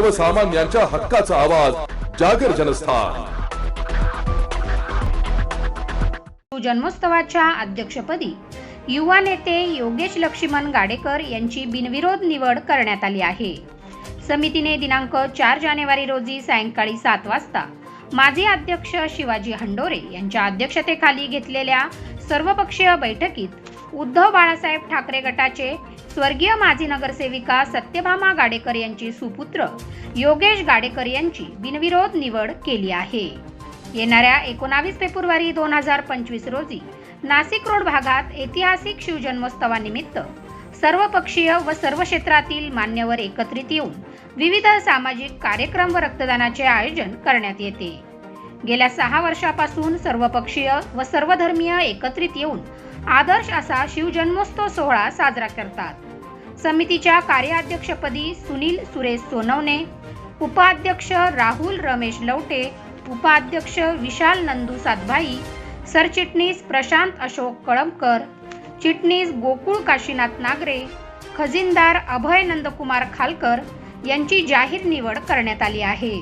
सर्वसामान्यांच्या हक्काचा आवाज जागर जनस्थान. जन्मोत्सवाच्या अध्यक्षपदी युवा नेते योगेश लक्ष्मण गाडेकर यांची बिनविरोध निवड करण्यात आली आहे. समितीने दिनांक चार जानेवारी रोजी सायंकाळी सात वाजता माजी अध्यक्ष शिवाजी हंडोरे यांच्या अध्यक्षतेखाली घेतलेल्या सर्वपक्षीय बैठकीत उद्धव बाळासाहेब ठाकरे गटाचे स्वर्गीय माजी नगरसेविका सत्यभामा गाडेकर यांचे सुपुत्र योगेश गाडेकर यांची बिनविरोध निवड केली आहे. येणाऱ्या एकोणावीस फेब्रुवारी दोन हजार पंचवीस रोजी नाशिक रोड भागात ऐतिहासिक शिवजन्मोत्सवानिमित्त सर्वपक्षीय व सर्व क्षेत्रातील मान्यवर एकत्रित येऊन विविध सामाजिक कार्यक्रम व रक्तदानाचे आयोजन करण्यात येते. गेल्या सहा वर्षापासून सर्वपक्षीय व सर्वधर्मीय एकत्रित येऊन आदर्श असा शिवजन्मोत्सव सोहळा साजरा करतात. समितीच्या कार्याध्यक्षपदी सुनील सुरेश सोनवणे उपाध्यक्ष राहुल रमेश लवटे उपाध्यक्ष विशाल नंदू सातभाई सरचिटणीस प्रशांत अशोक कळमकर चिटणीस गोकुळ काशीनाथ नागरे खजिनदार अभय नंदकुमार खालकर यांची जाहीर निवड करण्यात आली आहे.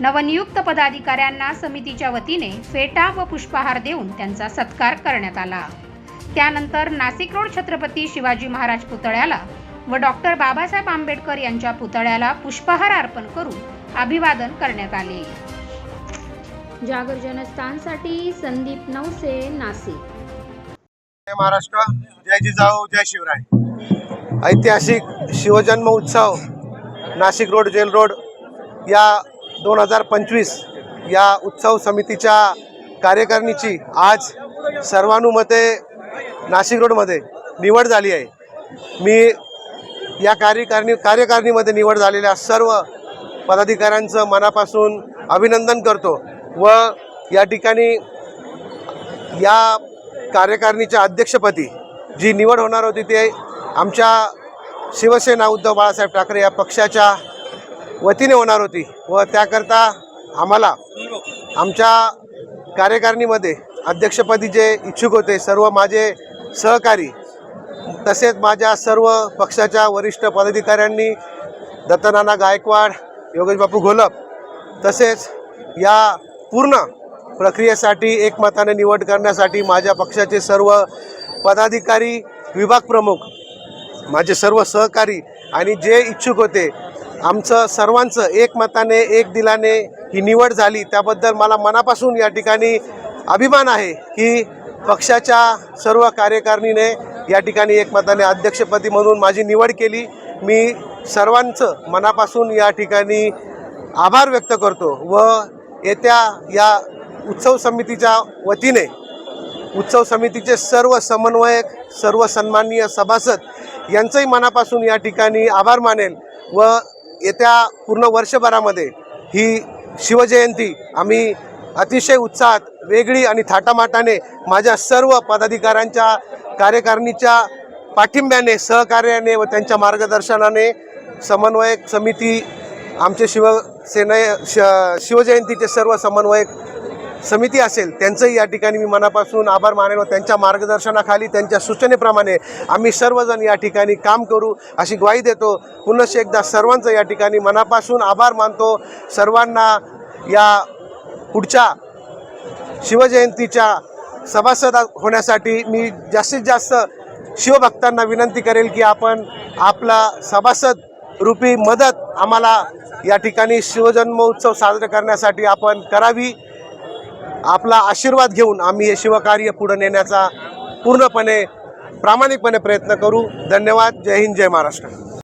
नवनियुक्त पदाधिकाऱ्यांना समितीच्या वतीने फेटा व पुष्पहार देऊन त्यांचा सत्कार करण्यात आला. त्यानंतर नाशिक रोड छत्रपती शिवाजी महाराज पुतळ्याला व डॉक्टर बाबासाहेब आंबेडकर यांच्या पुतळ्याला पुष्पहार अर्पण करून अभिवादन करण्यात आले. जागर जनस्थानसाठी संदीप नवसे नाशिक. जय महाराष्ट्र. जय जिजाऊ जय शिवराय. ऐतिहासिक शिवजन्म उत्सव नाशिक रोड जेल रोड या दोन हजार पंचवीस या उत्सव समितीच्या कार्यकारिणीची आज सर्वानुमते नाशिक रोडमध्ये निवड झाली आहे. मी या कार्यकारिणी कार्यकारिणीमध्ये निवड झालेल्या सर्व पदाधिकाऱ्यांचं मनापासून अभिनंदन करतो व या ठिकाणी या कार्यकारिणीच्या अध्यक्षपदी जी निवड होणार होती ते आमच्या शिवसेना उद्धव बाळासाहेब ठाकरे या पक्षाच्या वतीने होणार होती व त्याकरता आम्हाला आमच्या कार्यकारिणीमध्ये अध्यक्षपदी जे इच्छुक होते सर्व माझे सहकारी. तसेच माझ्या सर्व पक्षाच्या वरिष्ठ पदाधिकाऱ्यांनी दत्तनाना गायकवाड योगेश बापू घोलप तसेच या पूर्ण प्रक्रियेसाठी एकमताने निवड करण्यासाठी माझ्या पक्षाचे सर्व पदाधिकारी विभाग प्रमुख माझे सर्व सहकारी आणि जे इच्छुक होते आमचं सर्वांचं एकमताने एक दिलाने ही निवड झाली. त्याबद्दल मला मनापासून या ठिकाणी अभिमान आहे की पक्षाच्या सर्व कार्यकारिणीने या ठिकाणी एकमताने अध्यक्षपदी म्हणून माझी निवड केली. मी सर्वांचं मनापासून या ठिकाणी आभार व्यक्त करतो व येत्या या उत्सव समितीच्या वतीने उत्सव समितीचे सर्व समन्वयक सर्व सन्माननीय सभासद यांचंही मनापासून या ठिकाणी आभार मानेल व येत्या पूर्ण वर्षभरामध्ये ही शिवजयंती आम्ही अतिशय उत्साहात वेगळी आणि थाटामाटाने माझ्या सर्व पदाधिकाऱ्यांच्या कार्यकारिणीच्या पाठिंब्याने सहकार्याने व त्यांच्या मार्गदर्शनाने समन्वयक समिती आमचे शिवसेने श शिवजयंतीचे सर्व समन्वयक समिती असेल त्यांचंही या ठिकाणी मी मनापासून आभार मानेन व त्यांच्या मार्गदर्शनाखाली त्यांच्या सूचनेप्रमाणे आम्ही सर्वजण या ठिकाणी काम करू अशी ग्वाही देतो. पुनश्च एकदा सर्वांचं या ठिकाणी मनापासून आभार मानतो. सर्वांना या पुढच्या शिवजयंतीच्या सभासद होण्यासाठी मी जास्तीत जास्त शिवभक्तांना विनंती करेल की आपण आपला सभासद रूपी मदत आम्हाला या ठिकाणी शिवजन्मोत्सव साजरा करण्यासाठी आपण करावी. आपला आशीर्वाद घेऊन आम्ही हे शिवकार्य पुढे नेण्याचा पूर्णपणे प्रामाणिकपणे प्रयत्न करू. धन्यवाद. जय हिंद जय महाराष्ट्र.